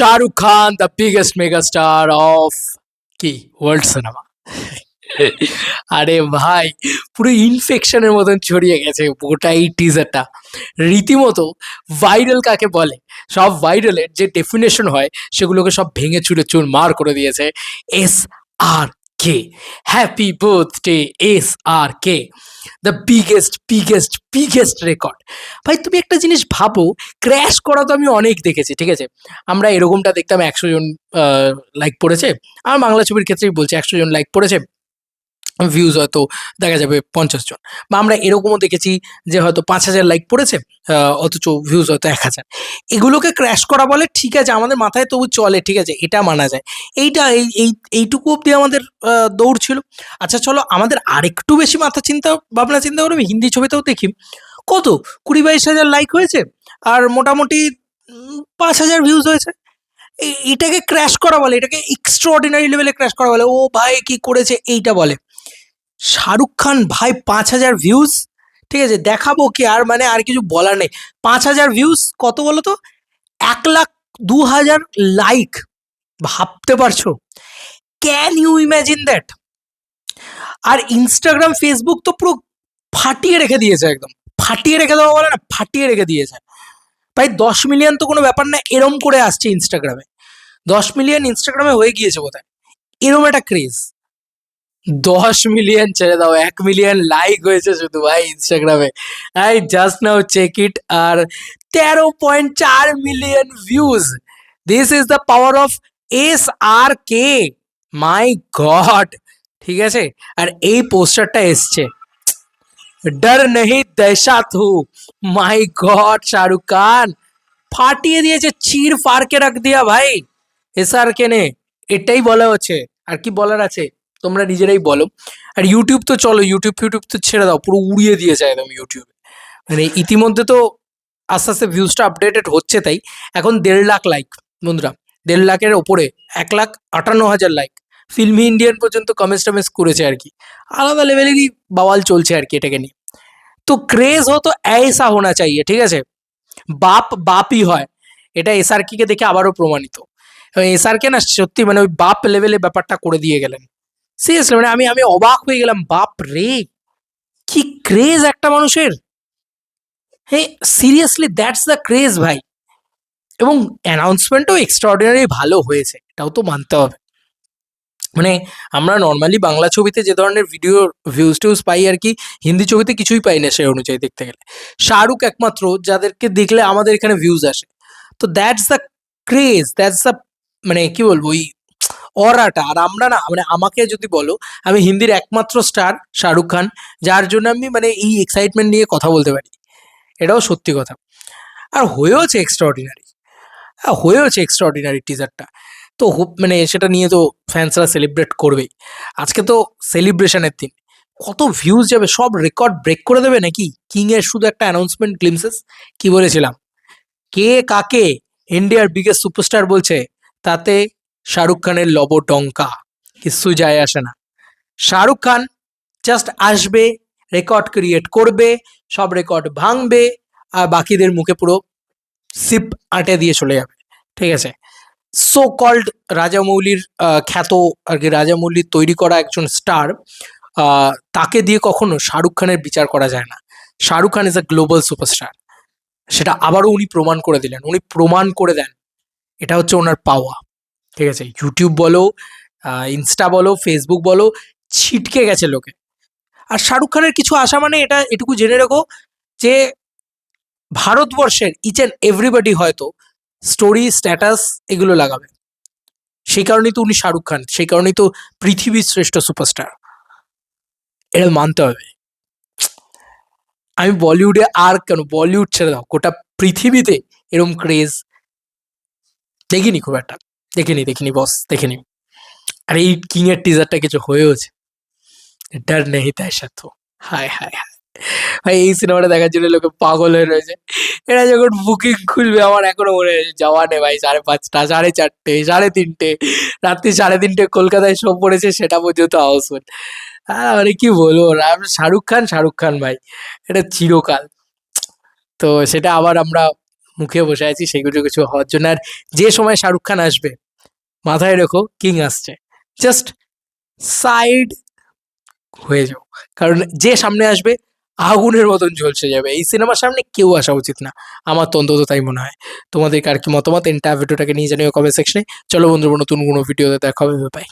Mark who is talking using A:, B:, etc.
A: Shahrukh Khan the biggest megastar of the world cinema আরে ভাই পুরো ইনফেকশনের মতন ছড়িয়ে গেছে গোটা এই টিজারটা রীতিমতো ভাইরাল কাকে বলে? সব ভাইরালের যে ডেফিনেশন হয় সেগুলোকে সব ভেঙে চুরে চুর মার করে দিয়েছে S R K happy birthday S R K the biggest biggest biggest record ভাই, তুমি একটা জিনিস ভাবো ক্র্যাশ করা তো আমি অনেক দেখেছি, ঠিক আছে? আমরা এরকমটা দেখতাম একশো জন লাইক পড়েছে। আমার বাংলা ছবির ক্ষেত্রেই বলছি, একশো জন লাইক পড়েছে। ভিউজ হয়তো দেখা যাবে পঞ্চাশ জন। বা আমরা এরকমও দেখেছি যে হয়তো পাঁচ হাজার লাইক পড়েছে অথচ ভিউজ হয়তো এক হাজার। এগুলোকে ক্র্যাশ করা বলে, ঠিক আছে, আমাদের মাথায় তবু চলে, ঠিক আছে, এটা মানা যায়। এইটা এই এই, এইটুকু অবধি আমাদের দৌড় ছিল। আচ্ছা চলো, আমাদের আরেকটু বেশি মাথা চিন্তা, ভাবনা চিন্তা করবে, হিন্দি ছবিতেও দেখি। কত? কুড়ি বাইশ হাজার লাইক হয়েছে, আর মোটামুটি পাঁচ হাজার ভিউজ হয়েছে। এটাকে ক্র্যাশ করা বলে, এটাকে এক্সট্রাঅর্ডিনারি লেভেলে ক্র্যাশ করা বলে, ও ভাই কি করেছে, এইটা বলে। শাহরুখ খান, ভাই পাঁচ হাজার ভিউজ ঠিক আছে, দেখাবো কি, আর মানে আর কিছু বলার নেই। পাঁচ হাজার ভিউজ কত বলো তো? এক লাখ দু হাজার লাইক ভাবতে পারছ? ক্যান ইউ ইম্যাজিন দ্যাট আর ইনস্টাগ্রাম ফেসবুক তো পুরো ফাটিয়ে রেখে দিয়েছে একদম। ফাটিয়ে রেখে দেওয়া বলে না, ফাটিয়ে রেখে দিয়েছে। ভাই, দশ মিলিয়ন তো কোনো ব্যাপার না, এরম করে আসছে ইনস্টাগ্রামে দশ মিলিয়ন ইনস্টাগ্রামে হয়ে গিয়েছে বোধহয়। এরম একটা ক্রেজ দশ মিলিয়ন ছেড়ে দাও, এক মিলিয়ন লাইক হয়েছে শুধু ভাই ইনস্টাগ্রামে I just now check it আর তেরো পয়েন্ট চার million views this is the power of S R K my god ঠিক আছে? আর এই পোস্টারটা এসছে। ডর নেই দহশাত হু মাই গড শাহরুখ খান ফাটিয়ে দিয়েছে চির ফারকে রাখ দিয়া ভাই। এস আর কে নে। এটাই বলা হচ্ছে। আর কি বলার আছে? তোমরা নিজেরাই বলো। আর ইউটিউব তো চলো ইউটিউব ফিউটিউব তো ছেড়ে দাও, পুরো উড়িয়ে দিয়েছে একদম ইউটিউবে মানে ইতিমধ্যে তো আস্তে আস্তে ভিউজটা আপডেটেড হচ্ছে তাই। এখন দেড় লাখ লাইক বন্ধুরা। দেড় লাখের ওপরে এক লাখ আটান্ন হাজার লাইক ফিল্মি ইন্ডিয়ান পর্যন্ত কমেন্টস টমেন্স করেছে আর কি। আলাদা লেভেলেরই বাওয়াল চলছে আর কি এটাকে নিয়ে। তো ক্রেজ হতো এসা হোনা চাইয়ে ঠিক আছে? বাপ বাপই হয়। এটা এসআরকিকে দেখে আবারও প্রমাণিত। এসআরকে না সত্যি মানে ওই বাপ লেভেলে ব্যাপারটা করে দিয়ে গেলেন। সিরিয়াসলি মানে আমি আমি অবাক হয়ে গেলাম, বাপ রে! কি ক্রেজ একটা মানুষের। হ্যাঁ সিরিয়াসলি দ্যাটস দ্য ক্রেজ ভাই। এবং অ্যানাউন্সমেন্টও এক্সট্রাঅর্ডিনারি ভালো হয়েছে, এটাও তো মানতে হবে। মানে আমরা নর্মালি বাংলা ছবিতে যে ধরনের ভিডিও ভিউজ টিউজ পাই আর কি, হিন্দি ছবিতে কিছুই পাই না সেই অনুযায়ী দেখতে গেলে। শাহরুখ একমাত্র, যাদেরকে দেখলে আমাদের এখানে ভিউজ আসে। তো that's the craze that's the মানে কি বলব, ওই অরাটা। আর আমরা না মানে আমাকে যদি বলো, আমি হিন্দির একমাত্র স্টার শাহরুখ খান, যার জন্য আমি মানে এই এক্সাইটমেন্ট নিয়ে কথা বলতে পারি। এটাও সত্যি কথা। আর হয়েওছে এক্সট্রাঅর্ডিনারি হ্যাঁ হয়েওছে এক্সট্রাঅর্ডিনারি টিজারটা তো মানে সেটা নিয়ে তো ফ্যান্সরা সেলিব্রেট করবেই। আজকে তো সেলিব্রেশনের দিন। কত ভিউজ যাবে, সব রেকর্ড ব্রেক করে দেবে নাকি? কিং এর শুধু একটা অ্যানাউন্সমেন্ট গ্লিমসেস কি বলেছিলাম? কে কাকে ইন্ডিয়ার বিগেস্ট সুপারস্টার বলছে? তাতে শাহরুখ খানের লব টঙ্কা কিছু যায় আসে না। শাহরুখ খান জাস্ট আসবে রেকর্ড ক্রিয়েট করবে, সব রেকর্ড ভাঙবে, আর বাকিদের মুখে পুরো সিপ আটে দিয়ে চলে যাবে। ঠিক আছে? সো কল্ড রাজামৌলির খ্যাত আর কি রাজামৌলির তৈরি করা একজন স্টার তাকে দিয়ে কখনো শাহরুখ খানের বিচার করা যায় না। Shahrukh Khan is a global superstar সেটা আবারও উনি প্রমাণ করে দিলেন। উনি প্রমাণ করে দেন। এটা হচ্ছে ওনার পাওয়া ঠিক আছে? ইউটিউব বলো ইনস্টা বলো ফেসবুক বলো, ছিটকে গেছে লোকে। আর শাহরুখ খানের কিছু আশা মানে এটা, এটুকু জেনে রেখো যে ভারতবর্ষের ইচ অ্যান্ড এভরিবডি হয়তো স্টোরি স্ট্যাটাস এগুলো লাগাবে। সেই কারণেই তো উনি শাহরুখ খান, সেই কারণেই তো পৃথিবীর শ্রেষ্ঠ সুপারস্টার এটা মানতে হবে। আমি বলিউডে আর কেন, বলিউড ছেড়ে দাও, গোটা পৃথিবীতে এরম ক্রেজ দেখিনি খুব একটা। দেখিনি দেখিনি বস দেখিনি আর এই কিং এর টিজারটা কিছু হয়েওছে। ডর নেই তাই সাথে হায় হায় হায়। ভাই, এই সিনেমাটা দেখার জন্য লোকে পাগল হয়ে রয়েছে। এরা যখন বুকিং খুলবে, আমার এখনও মনে হয়েছে যাওয়া নেই ভাই, সাড়ে পাঁচটা, সাড়ে চারটে, সাড়ে তিনটে, রাত্রি সাড়ে তিনটে কলকাতায় শো পড়েছে, সেটা পর্যন্ত হাউসফুল মানে কি বলব শাহরুখ খান শাহরুখ খান ভাই, এটা চিরকাল। তো সেটা আবার আমরা মুখে বসে আছি সেগুলো কিছু হওয়ার জন্য। আর যে সময় শাহরুখ খান আসবে, মাথায় রেখো, কিং আসছে। জাস্ট সাইড হয়ে যাও। কারণ যে সামনে আসবে, আগুনের মতন ঝলসে যাবে। এই সিনেমার সামনে কেউ আসা উচিত না। আমার তো তাই মনে হয়। তোমাদের কার কি মতামত? এন্টার ভিডিওটাকে নিয়ে জানিও কমেন্ট সেকশনে চলো বন্ধুরা, নতুন কোনো ভিডিওতে দেখা হবে। বাই